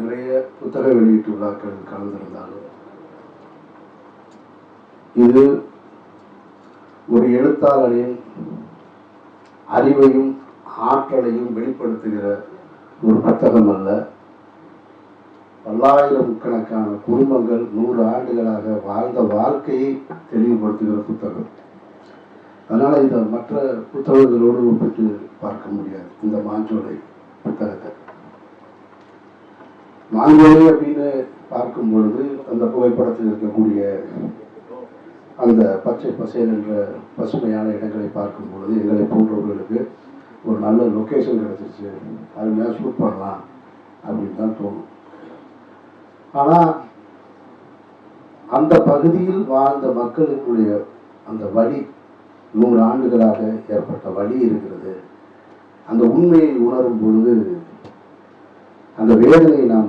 நிறைய புத்தக வெளியீட்டு விழாக்கள் கலந்திருந்தாலும் இது ஒரு எழுத்தாளரின் அறிவையும் ஆற்றலையும் வெளிப்படுத்துகிற ஒரு புத்தகம் அல்ல. பல்லாயிரம் கணக்கான குடும்பங்கள் நூறு ஆண்டுகளாக வாழ்ந்த வாழ்க்கையை தெளிவுபடுத்துகிற புத்தகம். அதனால் இதை மற்ற புத்தகங்களோடு ஒப்பிட்டு பார்க்க முடியாது. இந்த மாஞ்சோலை புத்தகத்தை. நாங்களே அப்படின்னு பார்க்கும் பொழுது அந்த புகைப்படத்தில் இருக்கக்கூடிய அந்த பச்சை பசேல் என்ற பசுமையான இடங்களை பார்க்கும் பொழுது எங்களை போன்றவர்களுக்கு ஒரு நல்ல லொக்கேஷன் கிடச்சிருச்சு. அருமையாக ஷூட் பண்ணலாம் அப்படின்னு தான் தோணும். ஆனால் அந்த பகுதியில் வாழ்ந்த மக்களுக்குடைய அந்த வழி நூறு ஆண்டுகளாக ஏற்பட்ட வழி இருக்கிறது. அந்த உண்மையை உணரும் பொழுது அந்த வேதனையை நாம்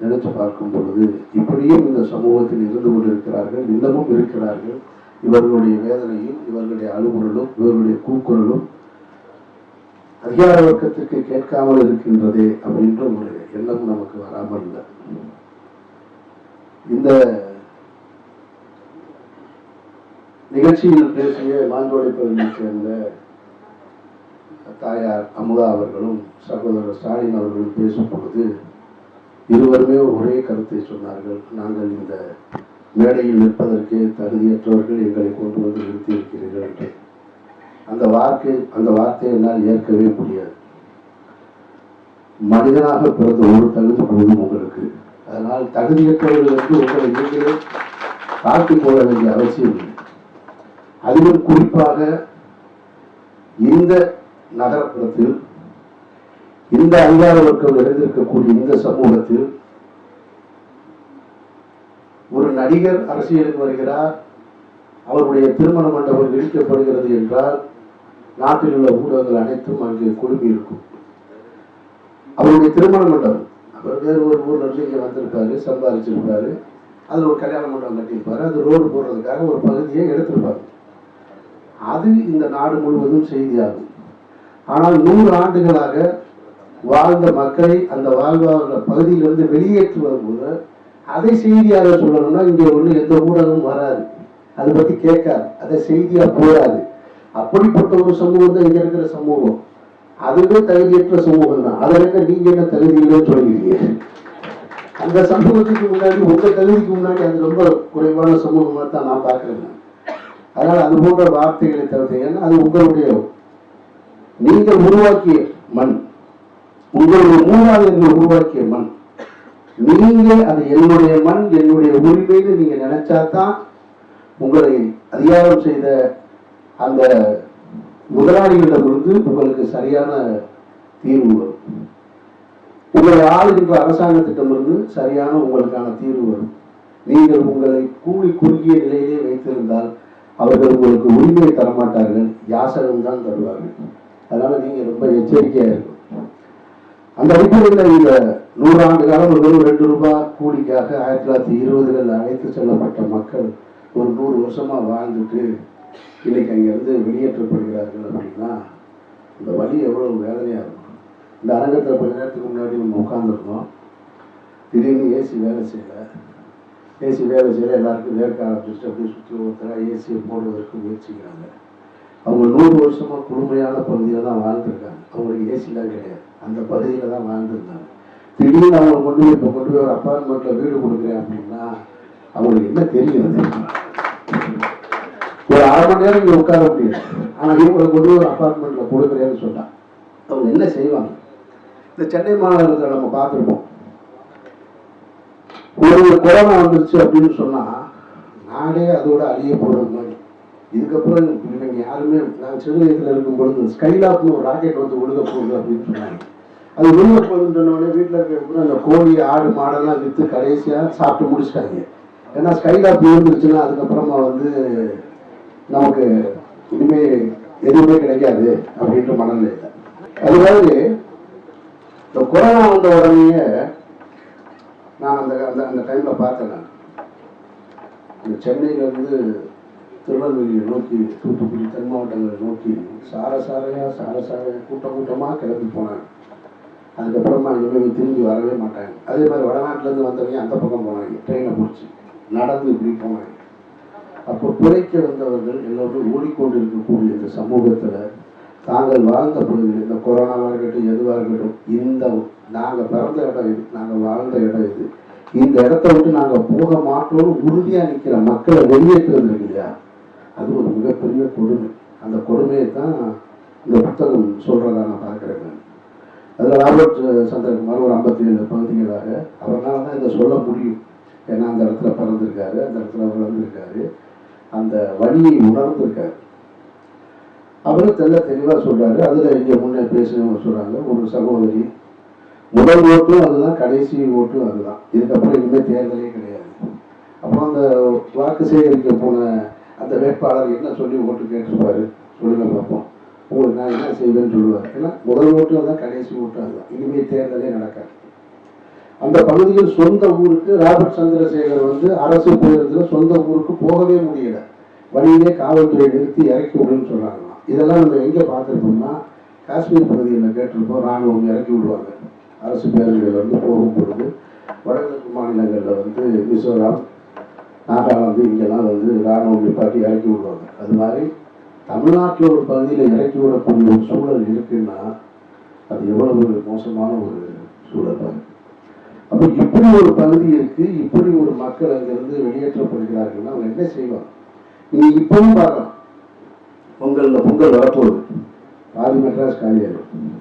நினைத்து பார்க்கும் பொழுது இப்படியும் இந்த சமூகத்தில் இருந்து கொண்டிருக்கிறார்கள் இன்னமும் இருக்கிறார்கள். இவர்களுடைய வேதனையும் இவர்களுடைய அலுவலும் இவர்களுடைய கூக்குரலும் அதிகார வர்க்கத்திற்கு கேட்காமல் இருக்கின்றதே அப்படின்ற ஒரு எண்ணம் நமக்கு வராமல் இல்லை. இந்த நிகழ்ச்சியில் பேசிய மாஞ்சோலை பகுதியைச் சேர்ந்த தாயார் அமுதா அவர்களும் சகோதரர் ஸ்டாலின் அவர்களும் பேசும் பொழுது இருவருமே ஒரே கருத்தை சொன்னார்கள். நாங்கள் இந்த மேடையில் நிற்பதற்கே தகுதியற்றவர்கள் எங்களை கொண்டு வந்து நிறுத்தியிருக்கிறீர்கள் என்று அந்த வார்த்தை அந்த வார்த்தையை என்னால் ஏற்கவே முடியாது. மனிதனாக பிறந்த ஒரு தகுதி போதும் உங்களுக்கு. அதனால் தகுதியற்றவர்கள் என்று உங்களை நீங்களே காட்டி போட வேண்டிய அவசியம் இல்லை. அதிலும் குறிப்பாக இந்த நகரப்புறத்தில் இந்த அதிகார வர்க்கம் நிறைந்திருக்கக்கூடிய இந்த சமூகத்தில் ஒரு நடிகர் அரசியலுக்கு வருகிறார். அவருடைய திருமண மண்டபம் இழுக்கப்படுகிறது என்றால் நாட்டில் உள்ள ஊடகங்கள் அனைத்தும் அங்கே குழுமி இருக்கும். அவருடைய திருமண மண்டபம் அவர் வேறு ஒரு ஊர்ல இருந்து இங்கே வந்திருப்பாரு சம்பாதிச்சிருப்பாரு. அதில் ஒரு கல்யாண மண்டபம் கட்டியிருப்பாரு. அது ரோடு போடுறதுக்காக ஒரு பகுதியை எடுத்திருப்பாங்க அது இந்த நாடு முழுவதும் செய்தியாகும். ஆனால் நூறு ஆண்டுகளாக வாழ்ந்த மக்களை அந்த வாழ்வாதார பகுதியிலிருந்து வெளியேற்றுவது போது அதை செய்தியாக சொல்லணும்னா இங்கே ஒண்ணு எந்த ஊடகமும் வராது. அதை பத்தி கேட்காது. அதை செய்தியா போகாது அப்படிப்பட்ட ஒரு சமூகம் தான் இங்க இருக்கிற சமூகம். அதுவே தகுதியற்ற சமூகம் தான். அதற்கு நீங்க என்ன தகுதி இல்லைன்னு சொல்லிடுறீங்க அந்த சமூகத்துக்கு முன்னாடி உங்கள் தகுதிக்கு முன்னாடி அது ரொம்ப குறைவான சமூகமாக தான் நான் பார்க்குறேன் அதனால அது போன்ற வார்த்தைகளை தவிர்த்து ஏன்னா அது உங்களுடைய நீங்கள் உருவாக்கிய மண். உங்களுடைய மூதாதையர்கள் உருவாக்கிய மண். நீங்க அது என்னுடைய மண் என்னுடைய உரிமைன்னு நீங்க நினைச்சாதான் உங்களை அதிகாரம் செய்த அந்த முதலாளிகளிடமிருந்து உங்களுக்கு சரியான தீர்வு வரும். உங்களை ஆளுகின்ற அரசாங்கத்திடமிருந்து சரியான உங்களுக்கான தீர்வு வரும். நீங்கள் உங்களை கூலி குறுகிய நிலையிலே வைத்திருந்தால் அவர்கள் உங்களுக்கு உரிமையை தரமாட்டார்கள் யாசகம் தான் தருவார்கள். அதனால நீங்க ரொம்ப எச்சரிக்கையா இருக்கணும். அந்த அடிப்படையில் இந்த நூறாண்டு காலம் ஒரு வெறும் ரெண்டு ரூபாய் கூலிக்காக ஆயிரத்தி தொள்ளாயிரத்தி இருபதுகளில் அழைத்து செல்லப்பட்ட மக்கள் ஒரு நூறு வருஷமாக வாழ்ந்துட்டு இன்னைக்கு அங்கேருந்து வெளியேற்றப்படுகிறார்கள் அப்படின்னா இந்த வழி எவ்வளோ வேதனையாக இருக்கும். இந்த அரங்கத்தில் கொஞ்ச நேரத்துக்கு முன்னாடி நம்ம உட்காந்துருந்தோம் திடீர்னு ஏசி வேலை செய்யலை. ஏசி வேலை செய்யலை எல்லாருக்கும் வேர்க்க ஆரம்பிச்சுட்டு அப்படியே சுற்றி ஒருத்தராக ஏசியை போடுவதற்கு முயற்சிக்கிறாங்க. அவங்க நூறு வருஷமா குளுமையான பகுதியில் தான் வாழ்ந்துருக்காங்க. அவங்களுக்கு ஏசிலாம் கிடையாது. அந்த பகுதியில் தான் வாழ்ந்துருந்தாங்க. திடீர்னு அவங்க கொண்டு போய் இப்போ கொண்டு போய் ஒரு அப்பார்ட்மெண்ட்டில் வீடு கொடுக்குறேன் அப்படின்னா அவங்களுக்கு என்ன தெரியும் ஒரு அரை மணி நேரம் இங்கே உட்கார முடியாது. ஆனால் இவங்களை கொண்டு போய் ஒரு அப்பார்ட்மெண்ட்டில் கொடுக்குறேன்னு சொன்னா அவங்க என்ன செய்வாங்க? இந்த சென்னை மாநகரத்தில் நம்ம பார்த்துருப்போம். ஒரு கொரோனா வந்துருச்சு அப்படின்னு சொன்னா நாடே அதோட அழிய போகிறது மாதிரி இதுக்கப்புறம் இவங்க யாருமே நாங்கள் சிறு வயசுல இருக்கும் பொழுது ஸ்கைலாப்னு ஒரு ராக்கெட் வந்து விழுக போகுது அப்படின்னு சொன்னாங்க. அது விழுக போகுதுன்னு உடனே வீட்டில் இருக்கிற அந்த கோழி ஆடு மாடெல்லாம் விற்று கடைசியாக சாப்பிட்டு முடிச்சிட்டாங்க. ஏன்னா ஸ்கைலாப் விழுந்துருச்சுன்னா அதுக்கப்புறமா வந்து நமக்கு இனிமேல் எதுவுமே கிடைக்காது அப்படின்ற மனநிலை. அது மாதிரி இந்த கொரோனா வந்த உடனேயே நான் அந்த அந்த அந்த டைமில் பார்த்தேன் நான். இந்த சென்னையிலேருந்து திருநெல்வேலியை நோக்கி தூத்துக்குடி தென் மாவட்டங்களை நோக்கி சார சாரையாக சார சாரையாக கூட்டம் கூட்டமாக கிளம்பி போனாங்க. அதுக்கப்புறமா இனிமேல் திரும்பி வரவே மாட்டாங்க. அதே மாதிரி வடநாட்டிலேருந்து வந்தவங்க அந்த பக்கம் போனாங்க. ட்ரெயினை பிடிச்சி நடந்து இப்படி போனாங்க. அப்போ பிழைக்க வந்தவர்கள் எல்லோரும் ஓடிக்கொண்டு இருக்கக்கூடிய இந்த சமூகத்தில் தாங்கள் வாழ்ந்த பகுதியில் இந்த கொரோனாவாக இருக்கட்டும் எதுவாக இருக்கட்டும் இந்த நாங்கள் பிறந்த இடம் இது நாங்கள் வாழ்ந்த இடம் இது. இந்த இடத்த விட்டு நாங்கள் போக மாட்டோம்னு உறுதியாக நிற்கிற மக்களை வெளியேற்றுறது இல்லையா? அது ஒரு மிகப்பெரிய கொடுமை. அந்த கொடுமையை தான் இந்த புத்தகம் சொல்கிறதா நான் பார்க்குறேன் நான். அதில் ராபர்ட் சந்திரகுமார் ஒரு ஐம்பத்தி ஏழு பகுதிகளாக அவரால் தான் இதை சொல்ல முடியும். ஏன்னா அந்த இடத்துல பிறந்திருக்காரு அந்த இடத்துல வளர்ந்துருக்காரு. அந்த வழியை உணர்ந்திருக்காரு. அவரும் தெல்ல தெளிவாக சொல்கிறாரு அதில் இங்கே முன்னே பேசுனவங்க சொல்கிறாங்க ஒரு சகோதரி முதல் ஓட்டும் அதுதான் கடைசி ஓட்டும் அதுதான். இதுக்கப்புறம் இனிமேல் தேர்தலே கிடையாது. அப்புறம் அந்த வாக்கு சேகரிக்க போன அந்த வேட்பாளர் என்ன சொல்லி ஓட்டு கேட்டுருப்பாரு சொல்லுங்க பார்ப்போம். உங்களுக்கு நான் என்ன செய்வேன்னு சொல்லுவார். ஏன்னா முதல் ஓட்டு தான் கடைசி ஓட்டு அதுதான். இனிமேல் தேர்தலே நடக்காது. அந்த பகுதியில் சொந்த ஊருக்கு ராபர்ட் சந்திரசேகர் வந்து அரசு பேருந்தில் சொந்த ஊருக்கு போகவே முடியல. வழியிலே காவல்துறை நிறுத்தி இறக்கி விடுன்னு சொல்கிறாங்களாம் இதெல்லாம் நம்ம எங்கே பார்த்துருப்போம்னா காஷ்மீர் பகுதியில் கேட்டிருப்போம். ராணுவம் இறக்கி விடுவாங்க. அரசு பேருந்துகள் வந்து போகும் பொழுது வடகிழக்கு மாநிலங்களில் வந்து மிசோரம் நாகாலாந்து இங்கெல்லாம் வந்து ராணுவம் நிப்பாட்டி இறக்கி விடுவாங்க. அது மாதிரி தமிழ்நாட்டில் ஒரு பகுதியில் இறக்கி விடக்கூடிய ஒரு சூழல் இருக்குன்னா அது எவ்வளவு ஒரு மோசமான ஒரு சூழல் தான் அப்போ இப்படி ஒரு பகுதி இருக்கு இப்படி ஒரு மக்கள் அங்கிருந்து வெளியேற்றப்படுகிறார்கள்னா அவங்க என்ன செய்வாங்க? நீங்க இப்பவும் பார்க்கலாம். பொங்கல்ல பொங்கல் வரப்போகுது. பாதி மெட்ராஸ் காலியாகும்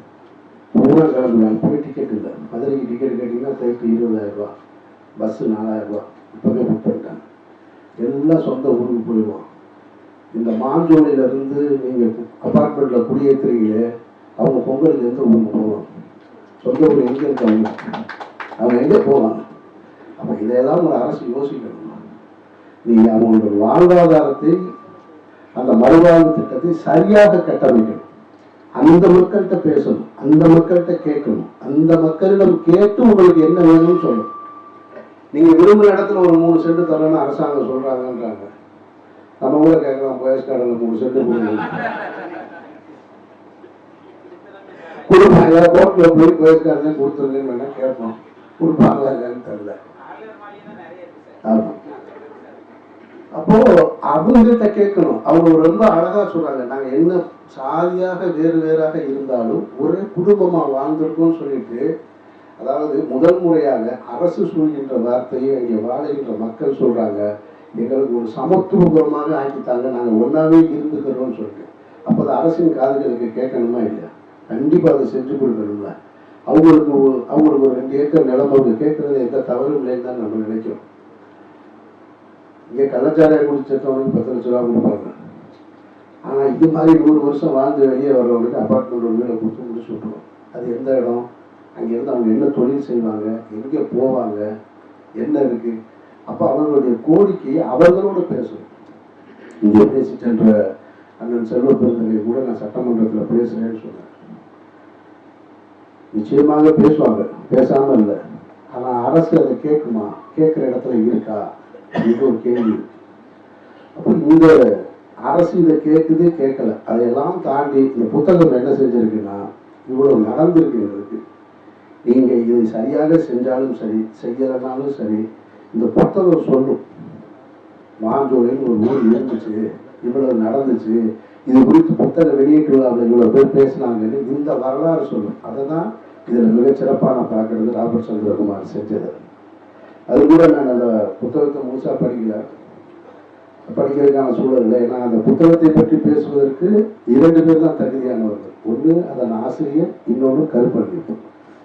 பூரா கிளம்புறாங்க போய் டிக்கெட் இல்லை. மதுரைக்கு டிக்கெட் கேட்டிங்கன்னா ஃப்ளைட்டு இருபதாயிரம் ரூபா பஸ்ஸு நாலாயிரம் ரூபா இப்போவே புக் பண்ணிட்டாங்க. எல்லாம் சொந்த ஊருக்கு போயிடுவான். இந்த மாஞ்சோலையிலேருந்து நீங்கள் அப்பார்ட்மெண்ட்டில் குடியேற்றுறீங்களே அவங்க பொங்கலுக்கு எந்த ஊருக்கு போவாங்க. சொந்த ஊர் எங்கே இருக்காங்க அவங்க? எங்கே போவாங்க? அப்போ இதையெல்லாம் ஒரு அரசு யோசிக்கணும். நீங்கள் அவங்களோட வாழ்வாதாரத்தை அந்த மறுவாழ்வு திட்டத்தை சரியாக கட்டமைக்கணும். அந்த மக்கள்கிட்ட பேசணும் அந்த மக்கள்கிட்ட கேட்கணும் அந்த மக்களிடம் கேட்டு உங்களுக்கு என்ன வேணும்னு சொல்லணும். நீங்க விரும்புகிற இடத்துல ஒரு மூணு சென்ட் தரணும்னு அரசாங்கம் சொல்றாங்கன்றாங்க. நம்ம கூட கேட்கலாம் வயசுக்காரங்க மூணு சென்ட் கொடுங்க. கொடுப்பாங்க கோர்ட்டில் போய் வயசுக்காரனே கொடுத்துருங்கன்னு வேணா கேட்போம். கொடுப்பாங்களா இல்லைன்னு தெரியல. ஆமா. அப்போ அவங்ககிட்ட கேட்கணும். அவங்க ரொம்ப அழகா சொல்றாங்க. நாங்க என்ன சாதியாக வேறு வேறாக இருந்தாலும் ஒரே குடும்பமா வாழ்ந்திருக்கோம்னு சொல்லிட்டு அதாவது முதல் முறையாக அரசு சொல்கின்ற வார்த்தையை இங்கே வாழுகின்ற மக்கள் சொல்றாங்க. எங்களுக்கு ஒரு சமத்துவபுரமாக ஆக்கித்தாங்க நாங்கள் ஒன்றாவே இருந்துக்கிறோம்னு சொல்லிட்டு. அப்போ அது அரசின் காதுகளுக்கு கேட்கணுமா இல்லையா? கண்டிப்பாக அதை செஞ்சு கொடுக்கணும்ல. அவங்களுக்கு அவங்களுக்கு ஒரு ரெண்டு ஏக்கர் நிலம் அவங்க கேட்கறது எந்த தவறும் இல்லைன்னு தான் நம்ம நினைக்கிறோம். இங்கே கள்ளச்சாராயம் குடிச்சவனுக்கு பத்து லட்ச ரூபா கொடுப்பாங்க. ஆனால் இது மாதிரி நூறு வருஷம் வாழ்ந்து வெளியே வர்றவங்களுக்கு அப்பார்ட்மெண்ட் ஒரு வீடை கொடுத்து முடிச்சு விட்டுருவோம். அது எந்த இடம்? அங்கேருந்து அவங்க என்ன தொழில் செய்வாங்க எங்கே போவாங்க என்ன இருக்கு? அப்போ அவர்களுடைய கோரிக்கையை அவர்களோட பேசணும் இங்கே பேசிட்டன்ற அண்ணன் செல்வ பெருந்தகை கூட நான் சட்டமன்றத்தில் பேசுறேன்னு சொன்னேன் நிச்சயமாக பேசுவாங்க பேசாமல் இல்லை. ஆனா அரசு அதை கேட்குமா? கேட்குற இடத்துல இருக்கா? இது ஒரு கேள்வி. அப்போ இந்த அரசு இதை கேட்குது கேட்கல. அதையெல்லாம் தாண்டி இந்த புத்தகம் என்ன செஞ்சிருக்குன்னா இவ்வளவு நடந்திருக்கு நீங்கள் இதை சரியாக செஞ்சாலும் சரி செய்யலைனாலும் சரி இந்த புத்தகம் சொல்லும். மாஞ்சோலையில் ஒரு ஊர் இருந்துச்சு இவ்வளவு நடந்துச்சு இது குறித்து புத்தக வெளியீட்டு விழாவில் இவ்வளோ பேர் பேசினாங்கன்னு இந்த வரலாறு சொல்லும். அதை தான் இதில் மிகச்சிறப்பாக நான் பார்க்கறது ராபர்ட் சந்திரகுமார் செஞ்சது. அது கூட நான் அந்த புத்தகத்தை முழுசாக படிக்கல. படிக்கிறதுக்கான சூழல் இல்லை. ஏன்னா அந்த புத்தகத்தை பற்றி பேசுவதற்கு இரண்டு பேர் தான் தகுதியானவர்கள். ஒன்று அதன் ஆசிரியர் இன்னொன்று கருப்பண்ணி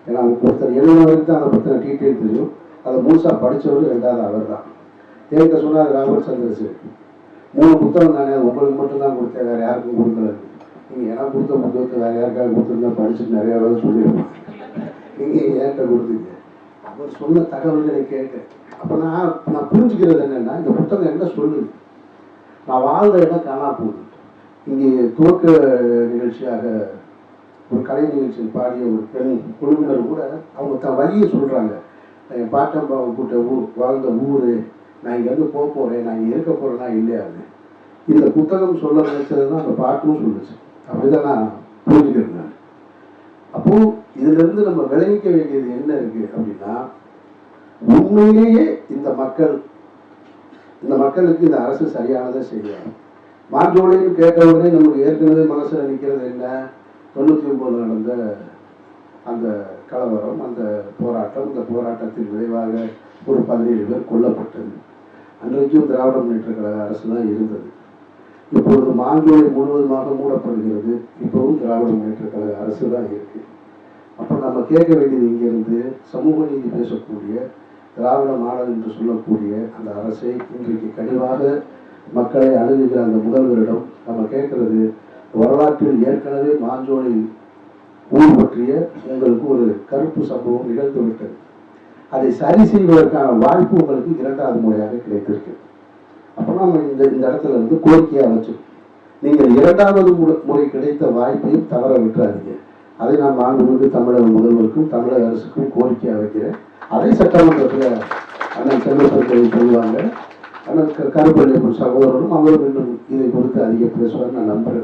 ஏன்னா அவங்க ஒருத்தர் எழுதுனவருக்கு தான் அந்த பற்றின டீட்டெயில் தெரியும். அதை முழுசாக படித்தவர் ரெண்டாவது அவர் தான் என்கிட்ட சொன்னார் ராபர்ட் சந்திரசேகர். மூணு புத்தகம் தானே உங்களுக்கு மட்டும்தான் கொடுத்தேன் வேற யாருக்கும் கொடுக்கல. நீங்கள் எனக்கு கொடுத்த புத்தகத்தை வேற யாருக்காவது கொடுத்துருந்தா படிச்சுட்டு நிறையா வேலை சொல்லியிருப்பேன் நீங்கள் என்கிட்ட கொடுத்தீங்க? அவர் சொன்ன தகவல்களை கேட்டேன். அப்போ நான் நான் புரிஞ்சுக்கிறது என்னென்னா இந்த புத்தகம் என்ன சொல்லுது. நான் வாழ்ந்த இடம் காணா போகுது. இங்கே துவக்க நிகழ்ச்சியாக ஒரு கலை நிகழ்ச்சியில் பாடிய ஒரு பெண் குழுவினர் கூட அவங்க தன் வழியை சொல்கிறாங்க என் பாட்டம்பாவை கூட்ட ஊர் வாழ்ந்த ஊர் நான் இங்கேருந்து போக போகிறேன் நான் இங்கே இருக்க போகிறேன்னா இல்லையாது இந்த புத்தகம் சொல்ல நினைச்சது தான் அந்த பாட்டும் சொல்லுச்சு. அப்படிதான் நான் புரிஞ்சுக்கிறேன் நான். அப்போது இதுல இருந்து நம்ம விளைவிக்க வேண்டியது என்ன இருக்குது அப்படின்னா உண்மையிலேயே இந்த மக்கள் இந்த மக்களுக்கு இந்த அரசு சரியானதை செய்யணும். மாஞ்சோழின்னு கேட்ட உடனே நமக்கு ஏற்கனவே மனசில் நிற்கிறது என்ன? தொண்ணூற்றி ஒம்பது நடந்த அந்த கலவரம் அந்த போராட்டம் இந்த போராட்டத்தின் விளைவாக ஒரு பதினேழு பேர் கொல்லப்பட்டது. அன்றைக்கும் திராவிட முன்னேற்ற கழக அரசு தான் இருந்தது. இப்பொழுது மாங்கோலை முழுவதுமாக மூடப்படுகிறது. இப்பவும் திராவிட முன்னேற்ற கழக அரசு தான் இருக்கு. அப்போ நம்ம கேட்க வேண்டியது இங்கிருந்து சமூக நீதி பேசக்கூடிய திராவிட மாடல் என்று சொல்லக்கூடிய அந்த அரசை இன்றைக்கு கனிவாக மக்களை அணுகுகிற அந்த முதல்வரிடம் நம்ம கேட்கறது வரலாற்றில் ஏற்கனவே மாஞ்சோலை ஊர் பற்றிய உங்களுக்கு ஒரு கருப்பு சம்பவம் நிகழ்ந்துவிட்டது. அதை சரி செய்வதற்கான வாய்ப்பு உங்களுக்கு இரண்டாவது முறையாக கிடைத்திருக்கு. அப்போ நம்ம இந்த இந்த இடத்துல இருந்து கோரிக்கையாக வச்சு நீங்கள் இரண்டாவது முறை- முறை கிடைத்த வாய்ப்பையும் தவற விட்டுறாதீங்க. அதை நான் மாண்புமிகு தமிழக முதல்வருக்கும் தமிழக அரசுக்கும் கோரிக்கையாக வைக்கிறேன். அதை சட்டமன்றத்தில் அண்ணன் செல்வப்பெருக்கை சொல்லுவாங்க. ஆனால் கருப்பள்ளி சகோதரரும் அவரும் இன்னும் இதை குறித்து அதிகம் பேசுவார் நான் நம்புகிறேன்